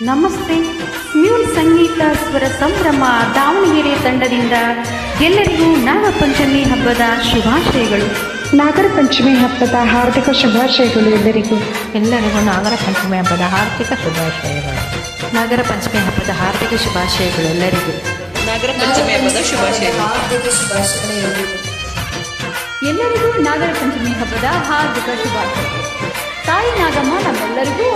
ನಮಸ್ತೆ. ಮ್ಯೂಲ್ ಸಂಗೀತ ಸ್ವರ ಸಂಭ್ರಮ ದಾವಣಗೆರೆ ತಂಡದಿಂದ ಎಲ್ಲರಿಗೂ ನಾಗಪಂಚಮಿ ಹಬ್ಬದ ಶುಭಾಶಯಗಳು. ನಾಗರ ಪಂಚಮಿ ಹಬ್ಬದ ಹಾರ್ದಿಕ ಶುಭಾಶಯಗಳು ಎಲ್ಲರಿಗೂ. ಎಲ್ಲರಿಗೂ ನಾಗರ ಪಂಚಮಿ ಹಬ್ಬದ ಹಾರ್ದಿಕ ಶುಭಾಶಯಗಳು. ನಾಗರ ಪಂಚಮಿ ಹಬ್ಬದ ಹಾರ್ದಿಕ ಶುಭಾಶಯಗಳು ಎಲ್ಲರಿಗೂ. ನಾಗರ ಪಂಚಮಿ ಹಬ್ಬದ ಶುಭಾಶಯಗಳು. ಎಲ್ಲರಿಗೂ ನಾಗರ ಪಂಚಮಿ ಹಬ್ಬದ ಹಾರ್ದಿಕ ಶುಭಾಶಯಗಳು. ತಾಯಿ ನಾಗಮ್ಮ ನಮ್ಮೆಲ್ಲರಿಗೂ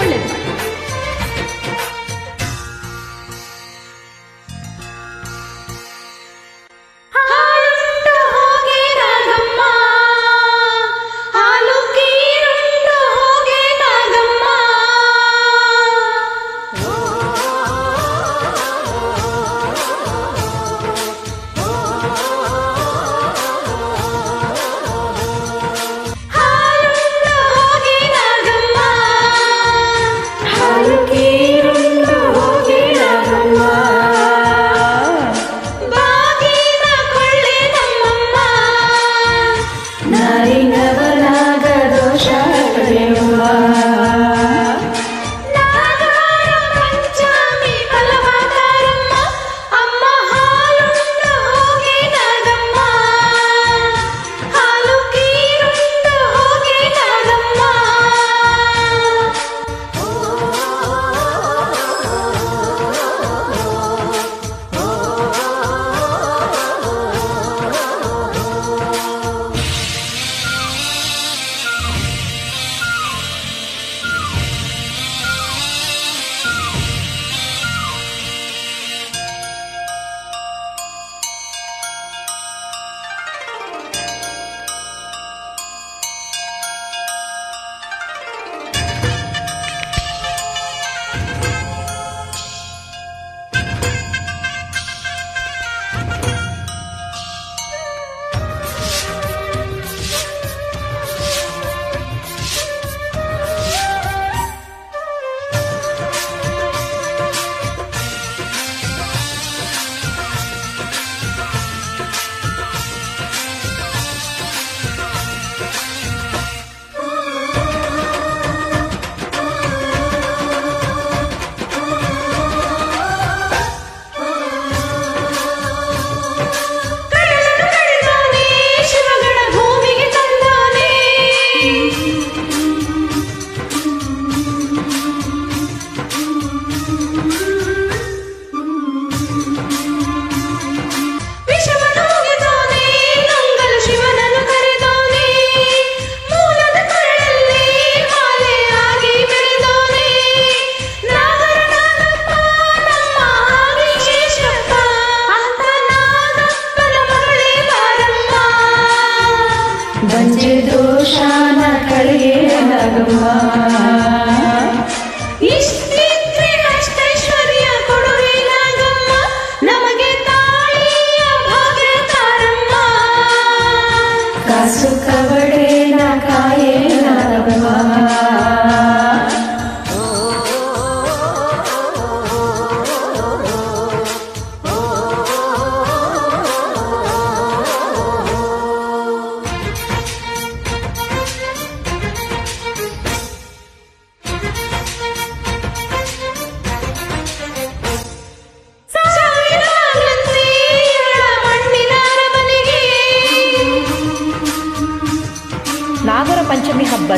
ಬಂಜೆ ದೋಷಾನ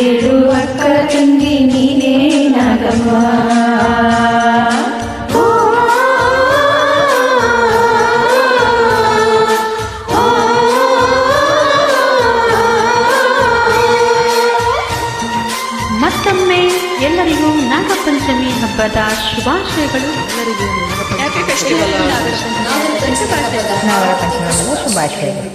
ಏಳು ಅಕ್ಕ ತಂಗಿ ನೀನೇ ನಾಗಮ್ಮ ಓ, ಓ, ಮತ್ತೊಮ್ಮೆ ಎಲ್ಲರಿಗೂ ನಾಗಪಂಚಮಿ ಹಬ್ಬದ ಶುಭಾಶಯಗಳು. ಎಲ್ಲರಿಗೂ ನಾಗಪಂಚಮಿ ಹ್ಯಾಪಿ ಫೆಸ್ಟಿವಲ್ ನಾಗರ ಪಂಚಮಿ ಹಬ್ಬದ ಶುಭಾಶಯ ಶುಭಾಶಯಗಳು.